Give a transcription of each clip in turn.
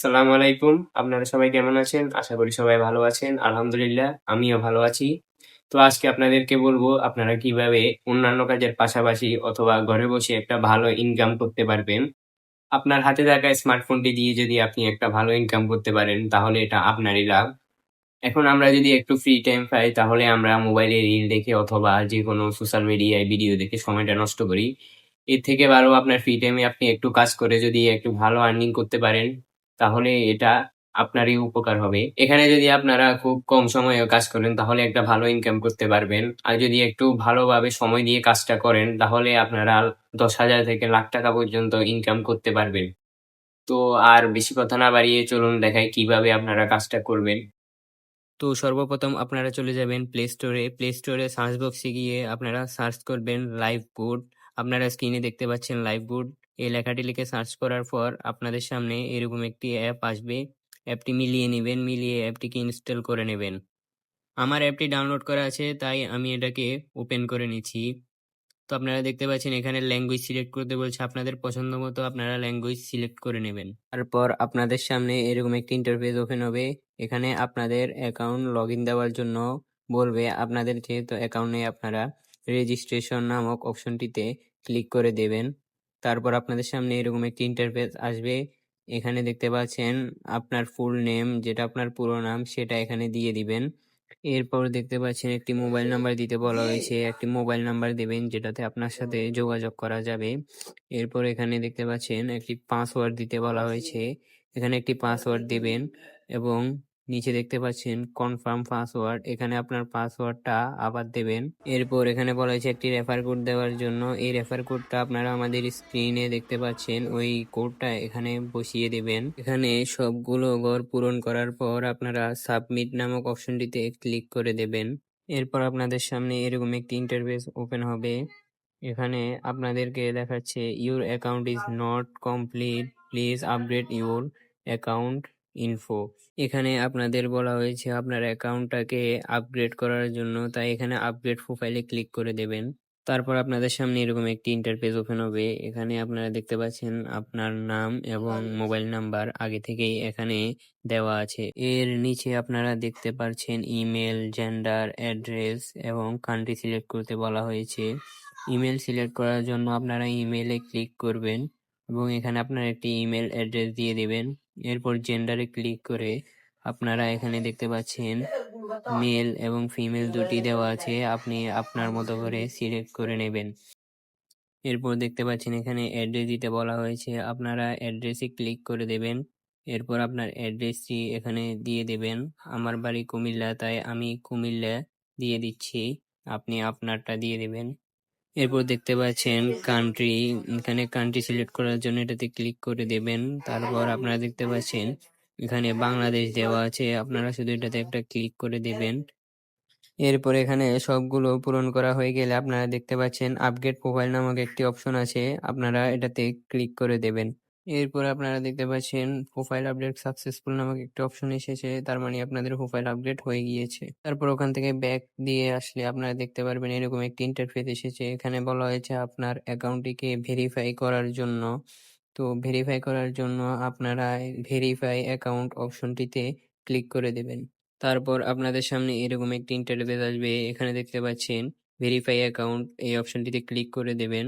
আসসালামু আলাইকুম। আপনারা সবাই কেমন আছেন? আশা করি সবাই ভালো আছেন। আলহামদুলিল্লাহ, আমিও ভালো আছি। তো আজকে আপনাদেরকে বলব, আপনারা কীভাবে অন্যান্য কাজের পাশাপাশি অথবা ঘরে বসে একটা ভালো ইনকাম করতে পারবেন। আপনার হাতে থাকা স্মার্টফোনটি দিয়ে যদি আপনি একটা ভালো ইনকাম করতে পারেন, তাহলে এটা আপনারই লাভ। এখন আমরা যদি একটু ফ্রি টাইম পাই, তাহলে আমরা মোবাইলে রিল দেখে অথবা যে কোনো সোশ্যাল মিডিয়ায় ভিডিও দেখে সময়টা নষ্ট করি। এর থেকে ভালো আপনার ফ্রি টাইমে আপনি একটু কাজ করে যদি একটু ভালো আর্নিং করতে পারেন তাহলে এটা আপনারই উপকার হবে। এখানে যদি আপনারা খুব কম সময়ে কাজ করেন, তাহলে একটা ভালো ইনকাম করতে পারবেন। আর যদি একটু ভালোভাবে সময় দিয়ে কাজটা করেন, তাহলে আপনারা দশ হাজার থেকে লাখ টাকা পর্যন্ত ইনকাম করতে পারবেন। তো আর বেশি কথা না বাড়িয়ে চলুন দেখাই কীভাবে আপনারা কাজটা করবেন। তো সর্বপ্রথম আপনারা চলে যাবেন প্লে স্টোরে প্লে স্টোরে সার্চ বক্সে গিয়ে আপনারা সার্চ করবেন লাইভ বুট আপনারা স্ক্রিনে দেখতে পাচ্ছেন লাইভ বুট এই লেখাটি লিখে সার্চ করার পর আপনাদের সামনে এরকম একটি অ্যাপ আসবে। অ্যাপটি মিলিয়ে নেবেন, মিলিয়ে অ্যাপটিকে ইনস্টল করে নেবেন। আমার অ্যাপটি ডাউনলোড করা আছে, তাই আমি এটাকে ওপেন করে নিচ্ছি। তো আপনারা দেখতে পাচ্ছেন এখানে ল্যাঙ্গুয়েজ সিলেক্ট করতে বলছে, আপনাদের পছন্দ মতো আপনারা ল্যাঙ্গুয়েজ সিলেক্ট করে নেবেন। তারপর আপনাদের সামনে এরকম একটি ইন্টারফেস ওপেন হবে, এখানে আপনাদের অ্যাকাউন্ট লগ ইন দেওয়ার জন্য বলবে, আপনাদের যেহেতু অ্যাকাউন্টে আপনারা রেজিস্ট্রেশন নামক অপশনটিতে ক্লিক করে দেবেন। তারপর আপনাদের সামনে এরকম একটি ইন্টারফেস আসবে। এখানে দেখতে পাচ্ছেন আপনার ফুল নেম যেটা আপনার পুরো নাম, সেটা এখানে দিয়ে দিবেন। এরপর দেখতে পাচ্ছেন একটি মোবাইল নাম্বার দিতে বলা হয়েছে। একটি মোবাইল নাম্বার দেবেন, যেটাতে আপনার সাথে যোগাযোগ করা যাবে। এরপর এখানে দেখতে পাচ্ছেন একটি পাসওয়ার্ড দিতে বলা হয়েছে। এখানে একটি পাসওয়ার্ড দেবেন এবং নিচে দেখতে পাচ্ছেন কনফার্ম পাসওয়ার্ড এখানে আপনার পাসওয়ার্ডটা আবার দেবেন। এরপর এখানে বলা হয়েছে একটি রেফার কোড দেওয়ার জন্য। এই রেফার কোডটা আপনারা আমাদের স্ক্রিনে দেখতে পাচ্ছেন। ওই কোডটা এখানে বসিয়ে দেবেন। এখানে সবগুলো ঘর পূরণ করার পর আপনারা সাবমিট নামক অপশনটিতে ক্লিক করে দেবেন। এরপর আপনাদের সামনে এরকম একটি ইন্টারফেস ওপেন হবে। এখানে আপনাদেরকে দেখাচ্ছে your account is not complete please update your account info এখানে আপনাদের বলা হয়েছে আপনার অ্যাকাউন্টটাকে আপগ্রেড করার জন্য, তাই এখানে আপগ্রেড প্রোফাইলে ক্লিক করে দেবেন। তারপর আপনাদের সামনে এরকম একটি ইন্টারফেস ওপেন হবে। এখানে আপনারা দেখতে পাচ্ছেন আপনার নাম এবং মোবাইল নাম্বার আগে থেকেই এখানে দেওয়া আছে। এর নিচে আপনারা দেখতে পাচ্ছেন ইমেল জেন্ডার অ্যাড্রেস এবং কান্ট্রি সিলেক্ট করতে বলা হয়েছে। ইমেল সিলেক্ট করার জন্য আপনারা ইমেলে ক্লিক করবেন এবং এখানে আপনার একটি ইমেল অ্যাড্রেস দিয়ে দেবেন। এরপর জেন্ডারে ক্লিক করে আপনারা এখানে দেখতে পাচ্ছেন মেল এবং ফিমেল দুটি দেওয়া আছে, আপনি আপনার মতো করে সিলেক্ট করে নেবেন। এরপর দেখতে পাচ্ছেন এখানে অ্যাড্রেস দিতে বলা হয়েছে, আপনারা অ্যাড্রেসে ক্লিক করে দেবেন। এরপর আপনার অ্যাড্রেসটি এখানে দিয়ে দেবেন। আমার বাড়ি কুমিল্লা, তাই আমি কুমিল্লা দিয়ে দিচ্ছি, আপনি আপনারটা দিয়ে দেবেন। এরপর দেখতে পাচ্ছেন কান্ট্রি এখানে কান্ট্রি সিলেক্ট করার জন্য এটাতে ক্লিক করে দেবেন। তারপর আপনারা দেখতে পাচ্ছেন, এখানে বাংলাদেশ দেওয়া আছে, আপনারা শুধু এটাতে একটা ক্লিক করে দেবেন। এরপর এখানে সবগুলো পূরণ করা হয়ে গেলে আপনারা দেখতে পাচ্ছেন আপগ্রেড প্রোফাইল নামক একটি অপশন আছে, আপনারা এটাতে ক্লিক করে দেবেন। এরপর আপনারা দেখতে পাচ্ছেন প্রোফাইল আপডেট সাকসেসফুল নামক একটি অপশন এসেছে। তার মানে আপনাদের প্রোফাইল আপডেট হয়ে গিয়েছে। তারপর ওখান থেকে ব্যাক দিয়ে আসলে আপনারা দেখতে পারবেন এরকম একটি ইন্টারফেস এসেছে। এখানে বলা হয়েছে আপনার অ্যাকাউন্টটিকে ভেরিফাই করার জন্য। তো ভেরিফাই করার জন্য আপনারা ভেরিফাই অ্যাকাউন্ট অপশনটিতে ক্লিক করে দেবেন। তারপর আপনাদের সামনে এরকম একটি ইন্টারফেস আসবে। এখানে দেখতে পাচ্ছেন ভেরিফাই অ্যাকাউন্ট এই অপশনটিতে ক্লিক করে দেবেন।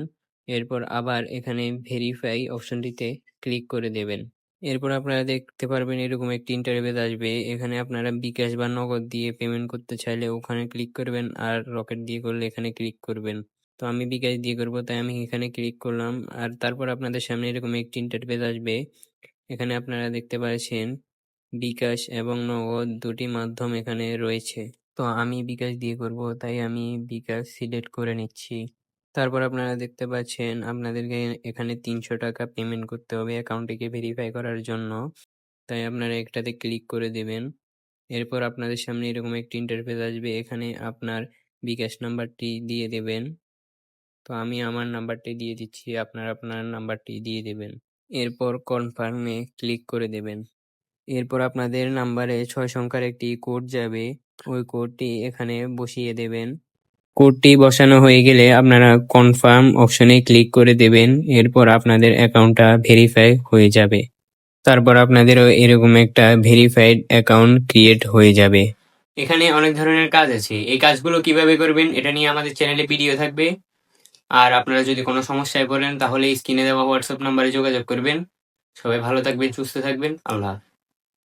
এরপর আবার এখানে ভেরিফাই অপশনটিতে ক্লিক করে দেবেন। এরপর আপনারা দেখতে পারবেন এরকম একটি ইন্টারফেস আসবে। এখানে আপনারা বিকাশ বা নগদ দিয়ে পেমেন্ট করতে চাইলে ওখানে ক্লিক করবেন আর রকেট দিয়ে করলে এখানে ক্লিক করবেন। তো আমি বিকাশ দিয়ে করব, তাই আমি এখানে ক্লিক করলাম। আর তারপর আপনাদের সামনে এরকম একটি ইন্টারফেস আসবে। এখানে আপনারা দেখতে পাচ্ছেন বিকাশ এবং নগদ দুটি মাধ্যম এখানে রয়েছে। তো আমি বিকাশ দিয়ে করব, তাই আমি বিকাশ সিলেক্ট করে নিচ্ছি। তারপর আপনারা দেখতে পাচ্ছেন, আপনাদেরকে এখানে তিনশো টাকা পেমেন্ট করতে হবে অ্যাকাউন্টটিকে ভেরিফাই করার জন্য। তাই আপনারা একটাতে ক্লিক করে দেবেন। এরপর আপনাদের সামনে এরকম একটি ইন্টারফেস আসবে, এখানে আপনার বিকাশ নাম্বারটি দিয়ে দেবেন। তো আমি আমার নাম্বারটি দিয়ে দিচ্ছি, আপনার আপনার নাম্বারটি দিয়ে দেবেন। এরপর কনফার্মে ক্লিক করে দেবেন। এরপর আপনাদের নাম্বারে ছয় সংখ্যার একটি কোড যাবে। ওই কোডটি এখানে বসিয়ে দেবেন। কোডটি বসানো হয়ে গেলে আপনারা কনফার্ম অপশনে ক্লিক করে দেবেন, এরপর আপনাদের অ্যাকাউন্টটা ভেরিফাই হয়ে যাবে। তারপর আপনাদেরও এরকম একটা ভেরিফাইড অ্যাকাউন্ট ক্রিয়েট হয়ে যাবে। এখানে অনেক ধরনের কাজ আছে। এই কাজগুলো কীভাবে করবেন, এটা নিয়ে আমাদের চ্যানেলে ভিডিও থাকবে। আর আপনারা যদি কোনো সমস্যায় পড়েন, তাহলে স্ক্রিনে দেওয়া হোয়াটসঅ্যাপ নাম্বারে যোগাযোগ করবেন। সবাই ভালো থাকবেন, সুস্থ থাকবেন। আল্লাহ।